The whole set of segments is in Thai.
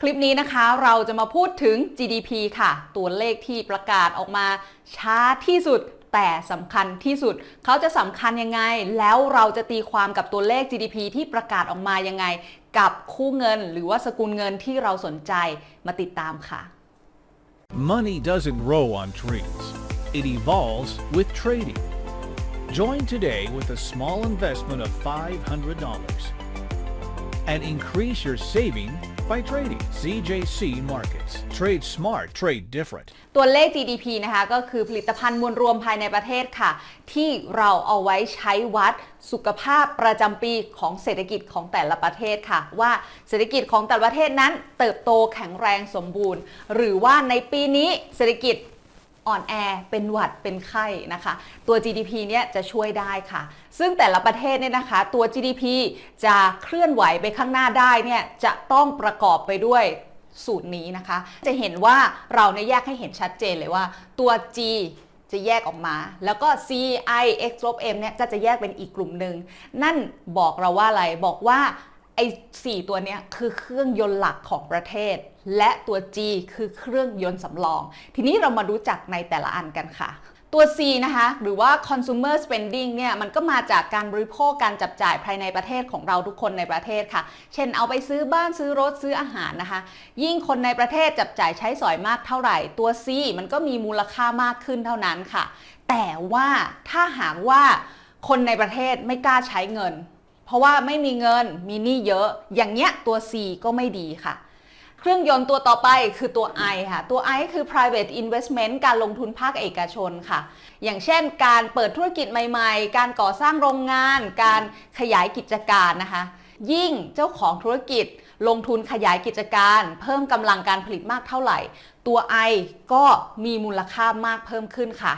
คลิปนี้นะคะเราจะมาพูดถึง GDP ค่ะ ตัวเลขที่ประกาศออกมาช้าที่สุดแต่สำคัญที่สุด เขาจะสำคัญยังไง แล้วเราจะตีความกับตัวเลข GDP ที่ประกาศออกมายังไง กับคู่เงิน หรือว่าสกุลเงินที่เราสนใจมาติดตามค่ะ Money doesn't grow on trees. It evolves with trading. Join today with a small investment of $500 and increase your saving by trading. CJC Markets. Trade smart, trade different. ตัวเลข GDP นะคะก็คือผลิตภัณฑ์มวลรวมภายในประเทศค่ะ ที่เราเอาไว้ใช้วัดสุขภาพประจำปีของเศรษฐกิจของแต่ละประเทศค่ะ ว่าเศรษฐกิจของแต่ละประเทศนั้นเติบโตแข็งแรงสมบูรณ์ หรือว่าในปีนี้เศรษฐกิจ อ่อนแอ เป็นหวัด เป็นไข้นะคะ ตัว GDP เนี่ยจะช่วยได้ค่ะ ซึ่งแต่ละประเทศเนี่ยนะคะ ตัว GDP จะเคลื่อนไหวไปข้างหน้าได้เนี่ยจะต้องประกอบไปด้วยสูตรนี้นะคะ จะเห็นว่าเราเนี่ยแยกให้เห็นชัดเจนเลยว่าตัว G จะแยกออกมา แล้วก็ C I X ลบ M เนี่ยก็จะแยกเป็นอีกกลุ่มหนึ่ง นั่นบอกเราว่าอะไร บอกว่าไอ้สี่ตัวเนี้ยคือเครื่องยนต์หลักของประเทศ และตัว G คือเครื่องยนต์สำรอง ทีนี้เรามารู้จักในแต่ละอันกันค่ะ ตัว C นะคะ หรือว่า consumer spending เนี่ย มันก็มาจากการบริโภคการจับจ่ายภายในประเทศของเราทุกคนในประเทศค่ะ เช่นเอาไปซื้อบ้านซื้อรถซื้ออาหารนะคะ ยิ่งคนในประเทศจับจ่ายใช้สอยมากเท่าไหร่ ตัว C มันก็มีมูลค่ามากขึ้นเท่านั้นค่ะ แต่ว่าถ้าหากว่าคนในประเทศไม่กล้าใช้เงิน เพราะว่าไม่มีเงินมีหนี้เยอะ อย่างเงี้ยตัว C ก็ไม่ดีค่ะ ครื่องยนต์ตัวต่อไปคือตัว I ค่ะ ตัว I คือ private investment การลงทุนภาคเอกชนค่ะ อย่างเช่น การเปิดธุรกิจใหม่ๆ การก่อสร้างโรงงาน การขยายกิจการนะคะ ยิ่งเจ้าของธุรกิจลงทุนขยายกิจการ เพิ่มกำลังการผลิตมากเท่าไหร่ ตัว I ก็มีมูลค่ามากเพิ่มขึ้นค่ะ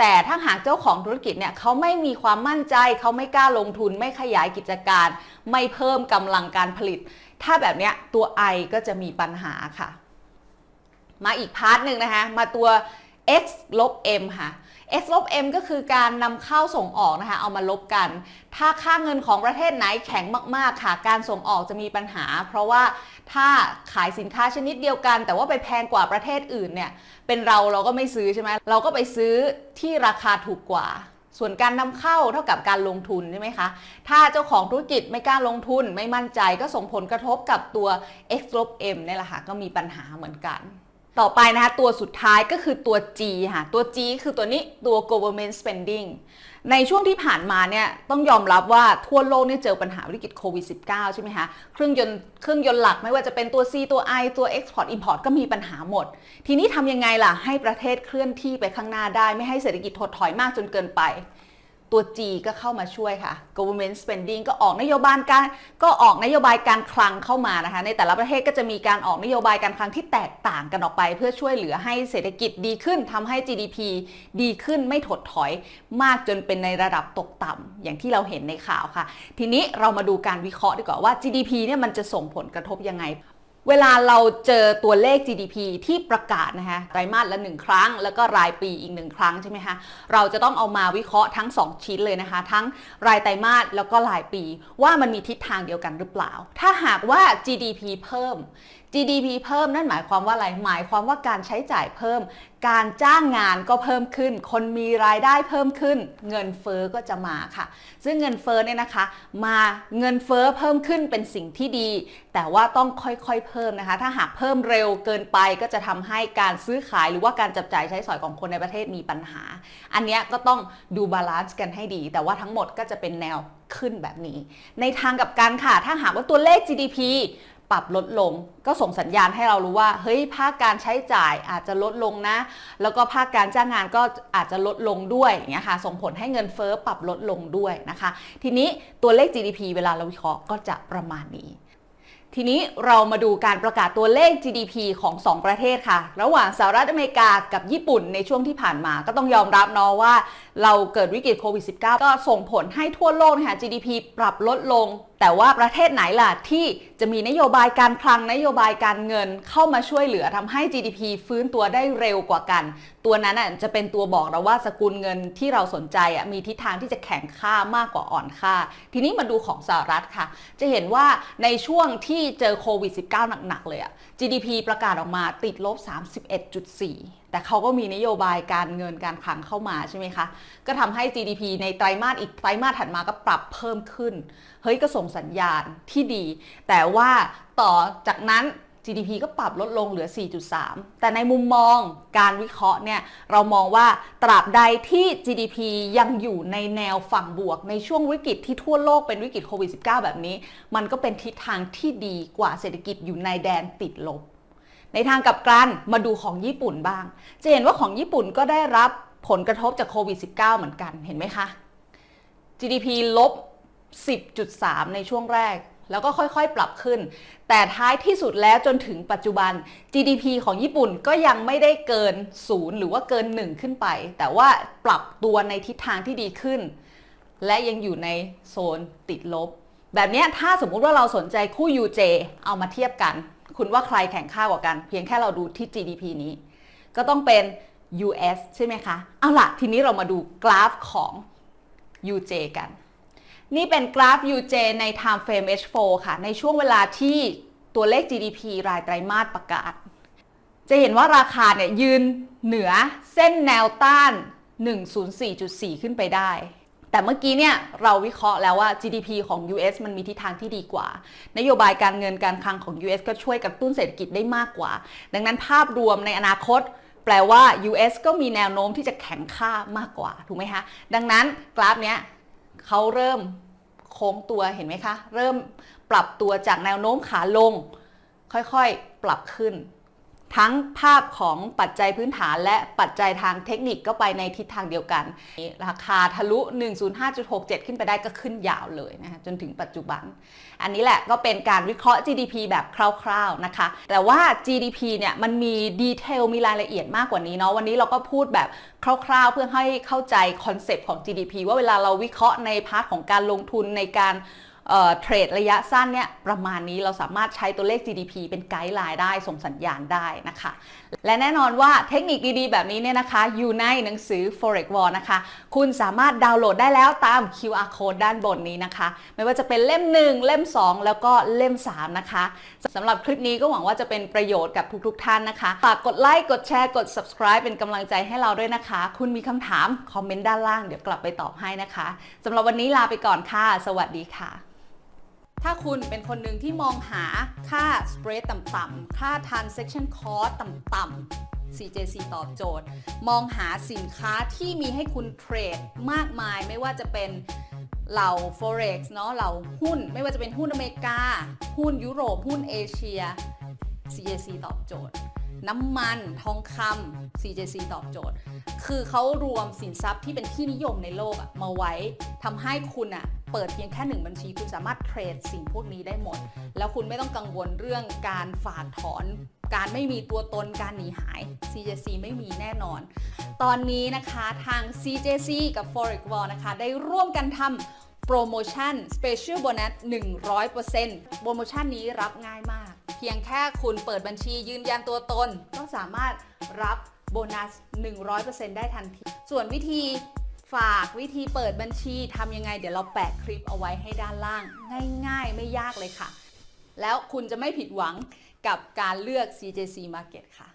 แต่ถ้าหากเจ้าของธุรกิจเนี่ยเขาไม่มีความมั่นใจเขาไม่กล้าลงทุน ไม่ขยายกิจการ ไม่เพิ่มกำลังการผลิต ถ้าแบบเนี้ยตัว I ก็จะมีปัญหาค่ะ มาอีกพาร์ทหนึ่งนะคะ มาตัว x ลบ m ค่ะ x ลบ m ก็คือการนำเข้าส่งออกนะคะ เอามาลบกัน ถ้าค่าเงินของประเทศไหนแข็งมากๆค่ะ การส่งออกจะมีปัญหา เพราะว่าถ้าขายสินค้าชนิดเดียวกัน แต่ว่าไปแพงกว่าประเทศอื่นเนี่ย เป็นเราเราก็ไม่ซื้อใช่ไหมเราก็ไปซื้อที่ราคาถูกกว่าส่วนการนำเข้าเท่ากับการลงทุนใช่ไหมคะ ถ้าเจ้าของธุรกิจไม่กล้าลงทุนไม่มั่นใจก็ส่งผลกระทบกับตัว x ลบ m เนี่ยแหละค่ะก็มีปัญหาเหมือนกัน ต่อไปนะคะตัวสุดท้ายก็คือตัว G ค่ะตัว G คือตัวนี้ตัว government spending ในช่วงที่ผ่านมาเนี่ยต้องยอมรับว่าทั่วโลกเนี่ยเจอปัญหาวิกฤตโควิด -19 ใช่ไหมคะเครื่องยนต์เครื่องยนต์หลักไม่ว่าจะเป็นตัว C ตัว I ตัว export import ก็มีปัญหาหมด ทีนี้ทำยังไงล่ะให้ประเทศเคลื่อนที่ไปข้างหน้าได้ ไม่ให้เศรษฐกิจถดถอยมากจนเกินไป ตัว G ก็เข้ามาช่วยค่ะ government spending ก็ออกนโยบายการก็ออกนโยบายการคลังเข้ามานะคะ ในแต่ละประเทศก็จะมีการออกนโยบายการคลังที่แตกต่างกันออกไป เพื่อช่วยเหลือให้เศรษฐกิจดีขึ้นทำให้ GDP ดีขึ้นไม่ถดถอยมากจนเป็นในระดับตกต่ำอย่างที่เราเห็นในข่าวค่ะ ทีนี้เรามาดูการวิเคราะห์ดีกว่าว่า GDP เนี่ยมันจะส่งผลกระทบยังไง เวลาเราเจอตัวเลข GDP ที่ประกาศนะคะไตรมาสละหนึ่งครั้ง แล้วก็รายปีอีกหนึ่งครั้งใช่ไหมคะเราจะต้องเอามาวิเคราะห์ทั้ง 2 ชิ้นเลยนะคะ ทั้งรายไตรมาสแล้วก็รายปี ว่ามันมีทิศทางเดียวกันหรือเปล่า ถ้าหากว่า GDP เพิ่ม GDP เพิ่มนั่นหมายความว่าอะไร หมายความว่าการใช้จ่ายเพิ่ม การจ้างงานก็เพิ่มขึ้น คนมีรายได้เพิ่มขึ้น เงินเฟอ้อก็จะมาค่ะ ซึ่งเงินเฟอ้อเนี่ยนะคะ มาเงินเฟอ้อเพิ่มขึ้นเป็นสิ่งที่ดี แต่ว่าต้องค่อยๆเพิ่มนะคะ ถ้าหากเพิ่มเร็วเกินไปก็จะทำให้การซื้อขายหรือว่าการจับจ่ายใช้สอยของคนในประเทศมีปัญหา อันนี้ก็ต้องดูบาลานซ์กันให้ดี แต่ว่าทั้งหมดก็จะเป็นแนวขึ้นแบบนี้ ในทางกับการค่ะ ถ้าหากว่าตัวเลข GDP ปรับลดลง ก็ส่งสัญญาณให้เรารู้ว่า เฮ้ยภาคการใช้จ่ายอาจจะลดลงนะ แล้วก็ภาคการจ้างงานก็อาจจะลดลงด้วยอย่างเงี้ยค่ะ ส่งผลให้เงินเฟ้อปรับลดลงด้วยนะคะ ทีนี้ตัวเลข GDP เวลาเราวิเคราะห์ก็จะประมาณนี้ทีนี้เรามาดูการประกาศตัวเลข GDP ของ 2 ประเทศค่ะ ระหว่างสหรัฐอเมริกากับญี่ปุ่นในช่วงที่ผ่านมา ก็ต้องยอมรับเนาะว่า เราเกิดวิกฤตโควิด -19 ก็ส่งผลให้ทั่วโลกนะคะ GDP ปรับลดลง แต่ว่าประเทศไหนล่ะที่จะมีนโยบายการคลังนโยบายการเงินเข้ามาช่วยเหลือทำให้ GDP ฟื้นตัวได้เร็วกว่ากัน ตัวนั้นน่ะจะเป็นตัวบอกเราว่าสกุลเงินที่เราสนใจอะมีทิศทางที่จะแข็งค่ามากกว่าอ่อนค่า ทีนี้มาดูของสหรัฐค่ะ จะเห็นว่าในช่วงที่เจอโควิด -19 หนักๆเลยอะ GDP ประกาศออกมาติดลบ 31.4 แต่เขาก็มีนโยบายการเงินการคลังเข้ามาใช่ไหมคะ ก็ทำให้ GDP ในไตรมาสอีกไตรมาสถัดมาก็ปรับเพิ่มขึ้น เฮ้ยก็ส่งสัญญาณที่ดี แต่ว่าต่อจากนั้น GDP ก็ปรับลดลงเหลือ 4.3 แต่ในมุมมองการวิเคราะห์เนี่ยเรามองว่าตราบใดที่ GDP ยังอยู่ในแนวฝั่งบวก ในช่วงวิกฤตที่ทั่วโลกเป็นวิกฤตโควิด -19 แบบนี้ มันก็เป็นทิศทางที่ดีกว่าเศรษฐกิจอยู่ในแดนติดลบ ในทางกลับกันมาดูของญี่ปุ่นบ้าง จะเห็นว่าของญี่ปุ่นก็ได้รับผลกระทบจากโควิด -19 เหมือนกันเห็นไหมคะ GDP ลบ 10.3 ในช่วงแรก แล้วก็ค่อยๆ ปรับขึ้น แต่ท้ายที่สุดแล้วจนถึงปัจจุบัน GDP ของญี่ปุ่นก็ยังไม่ได้เกิน0หรือว่าเกิน 1 ขึ้นไป แต่ว่าปรับตัวในทิศทางที่ดีขึ้น และยังอยู่ในโซนติดลบ แบบนี้ถ้าสมมุติว่าเราสนใจคู่ UJ เอามาเทียบกัน คุณว่าใครแข่งข้ากว่ากัน เพียงแค่เราดูที่ GDP นี้ ก็ต้องเป็น US ใช่ไหมคะ เอาล่ะทีนี้เรามาดูกราฟของ UJ กัน นี่เป็นกราฟ UJ ใน time frame H4 ค่ะ ในช่วงเวลาที่ตัวเลข GDP รายไตรมาสประกาศ จะเห็นว่าราคาเนี่ยยืนเหนือเส้นแนวต้าน 104.4 ขึ้นไปได้ แต่เมื่อกี้เนี่ยเราวิเคราะห์แล้วว่า GDP ของ US มันมีทิศทางที่ดีกว่า นโยบายการเงินการคลังของ US ก็ช่วยกระตุ้นเศรษฐกิจได้มากกว่า ดังนั้นภาพรวมในอนาคต แปลว่า US ก็มีแนวโน้มที่จะแข็งค่ามากกว่าถูกไหมคะดังนั้นกราฟเนี้ยเขาเริ่มโค้งตัวเห็นไหมคะ เริ่มปรับตัวจากแนวโน้มขาลง ค่อยๆ ปรับขึ้น ทั้งภาพของปัจจัยพื้นฐานและปัจจัยทางเทคนิคก็ไปในทิศทางเดียวกัน ราคาทะลุ 105.67 ขึ้นไปได้ก็ขึ้นยาวเลยนะคะจนถึงปัจจุบัน อันนี้แหละก็เป็นการวิเคราะห์ GDP แบบคร่าวๆนะคะ แต่ว่า GDP เนี่ยมันมีดีเทลมีรายละเอียดมากกว่านี้เนาะวันนี้เราก็พูดแบบคร่าวๆ เพื่อให้เข้าใจคอนเซปต์ของ GDP ว่าเวลาเราวิเคราะห์ในพาร์ทของการลงทุนในการ เทรดระยะสั้นเนี่ยประมาณนี้เราสามารถใช้ตัวเลข GDP เป็นไกด์ไลน์ได้ส่งสัญญาณได้นะคะ และแน่นอนว่าเทคนิคดีๆ แบบนี้เนี่ยนะคะ อยู่ในหนังสือ Forex War นะคะ คุณสามารถดาวน์โหลดได้แล้วตาม QR code ด้านบนนี้นะคะ ไม่ว่าจะเป็นเล่ม 1 เล่ม 2 แล้วก็เล่ม 3 นะคะสำหรับคลิปนี้ก็หวังว่าจะเป็นประโยชน์กับทุกๆท่านนะคะฝากกดไลค์กดแชร์กด subscribe เป็นกำลังใจให้เราด้วยนะคะ คุณมีคำถามคอมเมนต์ด้านล่างเดี๋ยวกลับไปตอบให้นะคะสำหรับวันนี้ลาไปก่อนค่ะ สวัสดีค่ะ ถ้าคุณเป็นคนหนึ่งที่มองหาค่า spread ต่ำๆ ค่า transaction cost ต่ำๆ CJC ตอบโจทย์ มองหาสินค้าที่มีให้คุณเทรดมากมายไม่ว่าจะเป็นเหล่า forex เนาะเหล่าหุ้น ไม่ว่าจะเป็นหุ้นอเมริกา หุ้นยุโรป หุ้นเอเชีย CJC ตอบโจทย์ น้ำมันทองคำ CJC ตอบโจทย์ คือเขารวมสินทรัพย์ที่เป็นที่นิยมในโลกอะมาไว้ทำให้คุณอะ เปิดเพียงแค่หนึ่งบัญชี คุณสามารถเทรดสิ่งพวกนี้ได้หมด แล้วคุณไม่ต้องกังวลเรื่องการฝากถอน การไม่มีตัวตนการหนีหาย CJC ไม่มีแน่นอน ตอนนี้นะคะทาง CJC กับ Forex Wall นะคะได้ร่วมกันทำโปรโมชั่น Special Bonus 100%โปรโมชั่นนี้รับง่ายมาก เพียงแค่คุณเปิดบัญชียืนยันตัวตน ก็สามารถรับโบนัส 100%ได้ทันที ส่วนวิธี ฝากวิธีเปิดบัญชีทำยังไง เดี๋ยวเราแปะคลิปเอาไว้ให้ด้านล่าง ง่าย ๆ ไม่ยากเลยค่ะ แล้วคุณจะไม่ผิดหวังกับการเลือก CJC Market ค่ะ